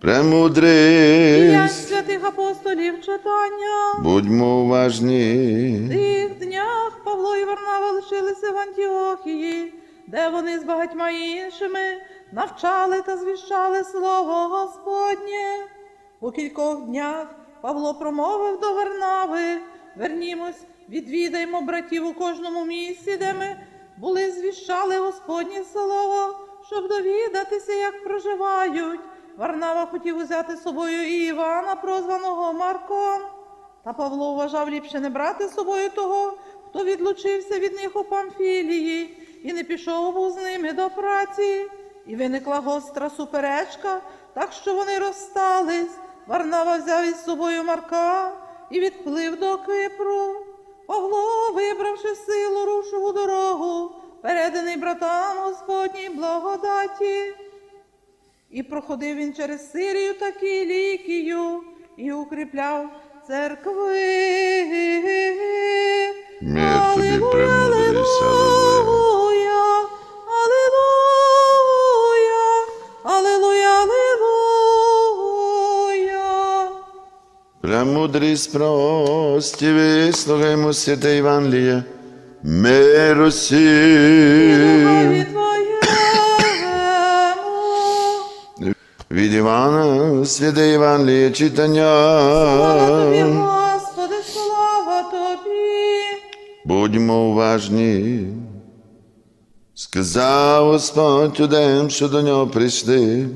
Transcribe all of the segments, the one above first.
Премудрий, Діянь святих апостолів читання. будьмо уважні. В тих днях Павло і Варнава лишилися в Антіохії, де вони з багатьма іншими навчали та звіщали слово Господнє. У кількох днях Павло промовив до Варнави, вернімось, відвідаймо братів у кожному місці, де ми були звіщали Господнє слово, щоб довідатися, як проживають. Варнава хотів узяти з собою і Івана, прозваного Марком. Та Павло вважав ліпше не брати з собою того, хто відлучився від них у Памфілії, і не пішов був з ними до праці. І виникла гостра суперечка, так що вони розстались. Варнава взяв із собою Марка і відплив до Кипру. Павло, вибравши силу, рушив у дорогу, переданий братам Господній благодаті. І проходив він через Сирію та Кілікію і укріпляв церкви. Мир тобі, алілуя, алілуя. Премудрість прості, вислухаймо святе Євангеліє. Миру всім. Святе Євангеліє читання. Слава тобі, Господи, слава тобі. Будьмо уважні. Сказав Господь удем, що до нього прийшли.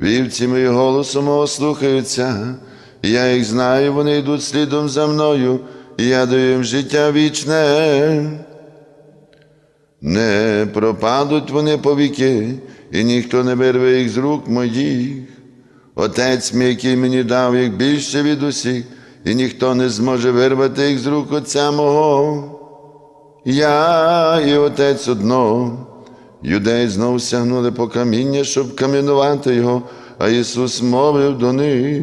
Вівці мої голосом мого слухаються, і я їх знаю, вони йдуть слідом за мною, і я даю їм життя вічне. Не пропадуть вони повіки, і ніхто не вирве їх з рук моїх. Отець мій, який мені дав їх більше від усіх, і ніхто не зможе вирвати їх з рук Отця мого. Я і отець одно. Юдеї знов сягнули по каміння, щоб камінувати його, а Ісус мовив до них.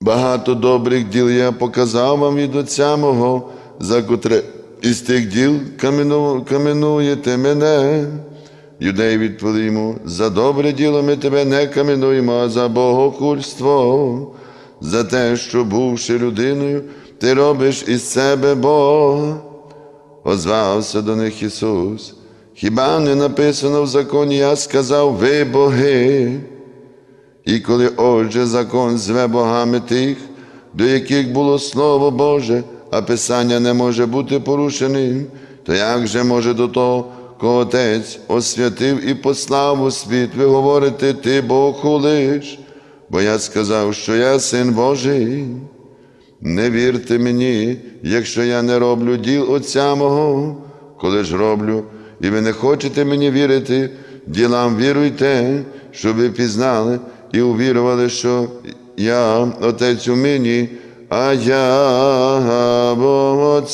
Багато добрих діл я показав вам від Отця мого, за котре із тих діл каміну, камінуєте мене. Юдей відповів йому, за добре діло ми тебе не камінуємо, а за богохульство, за те, що, бувши людиною, ти робиш із себе Бога. Озвався до них Ісус. Хіба не написано в законі, я сказав, ви боги? І коли отже закон зве богами тих, до яких було Слово Боже, а Писання не може бути порушеним, то як же може до того, кого Отець освятив і послав у світ, ви говорите, ти Бог хулиш, бо я сказав, що я син Божий. Не вірте мені, якщо я не роблю діл Отця мого, коли ж роблю, і ви не хочете мені вірити, ділам віруйте, щоб ви пізнали і увірували, що я Отець у мені, а я тобі,